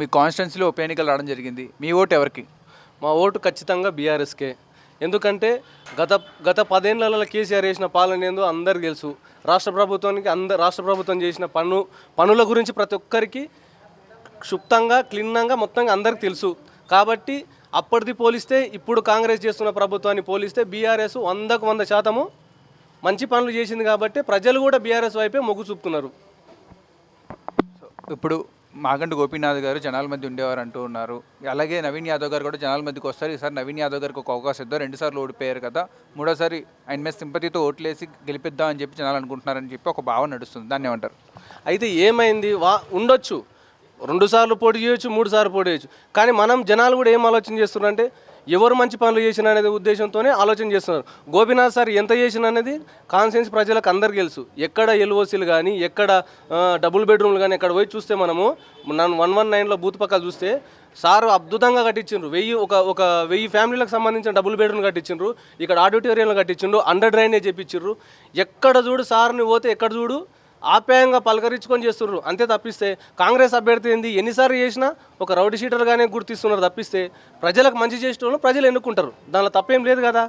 మీ కాన్స్టిట్యున్సీలో ఉప ఎన్నికలు రావడం జరిగింది. మీ ఓటు ఎవరికి? మా ఓటు ఖచ్చితంగా బీఆర్ఎస్కే. ఎందుకంటే గత గత పదేళ్ళలో కేసీఆర్ చేసిన పాలన ఏందో అందరికీ తెలుసు. రాష్ట్ర ప్రభుత్వానికి అంద రాష్ట్ర ప్రభుత్వం చేసిన పన్ను పనుల గురించి ప్రతి ఒక్కరికి క్షుప్తంగా క్లీన్నంగా మొత్తంగా అందరికి తెలుసు. కాబట్టి అప్పటిది పోలిస్తే ఇప్పుడు కాంగ్రెస్ చేస్తున్న ప్రభుత్వాన్ని పోలిస్తే బీఆర్ఎస్ వందకు వంద శాతము మంచి పనులు చేసింది కాబట్టి ప్రజలు కూడా బీఆర్ఎస్ వైపే మొగ్గు చూపుతున్నారు. ఇప్పుడు మాగంటి గోపీనాథ్ గారు జనాల మధ్య ఉండేవారు అంటూ ఉన్నారు. అలాగే నవీన్ యాదవ్ గారు కూడా జనాల మధ్యకి వస్తారు. ఈసారి నవీన్ యాదవ్ గారికి ఒక అవకాశం ఇద్దాం. రెండుసార్లు ఓడిపోయారు కదా. మూడోసారి ఆయన మీద సింపతితో ఓట్లేసి గెలిపిద్దాం అని చెప్పి జనాలు అనుకుంటున్నారని చెప్పి ఒక భావన నడుస్తుంది. దాన్ని ఏమంటారు? అయితే ఏమైంది? వా ఉండొచ్చు. రెండు సార్లు పోటీ చేయొచ్చు మూడు సార్లు పోటీ చేయొచ్చు. కానీ మనం జనాలు కూడా ఏం ఆలోచన చేస్తున్నారు అంటే ఎవరు మంచి పనులు చేసిన అనేది ఉద్దేశంతోనే ఆలోచన చేస్తున్నారు. గోపీనాథ్ సార్ ఎంత చేసిన అనేది కాన్సెన్స్ ప్రజలకు అందరికీ తెలుసు. ఎక్కడ ఎల్ఓసీలు కానీ ఎక్కడ డబుల్ బెడ్రూమ్లు కానీ ఎక్కడ పోయి చూస్తే మనము నన్ను వన్ వన్ నైన్లో బూత్ పక్కలు చూస్తే సార్ అద్భుతంగా కట్టించిండ్రు. వెయ్యి ఒక ఒక వెయ్యి ఫ్యామిలీలకు సంబంధించిన డబుల్ బెడ్రూమ్ కట్టించిండ్రు. ఇక్కడ ఆడిటోరియంలు కట్టించిండ్రు. Under drainage చేపించిండ్రు. ఎక్కడ చూడు సార్ని పోతే ఎక్కడ చూడు ఆప్యాయంగా పలకరించుకొని చేస్తున్నారు. అంతే తప్పిస్తే కాంగ్రెస్ అభ్యర్థి ఏంది? ఎన్నిసార్లు చేసినా ఒక రౌడీ షీటర్గానే గుర్తిస్తున్నారు తప్పిస్తే ప్రజలకు మంచి చేసేటోళ్ళు ప్రజలు ఎన్నుకుంటారు. దానిలో తప్పేం లేదు కదా.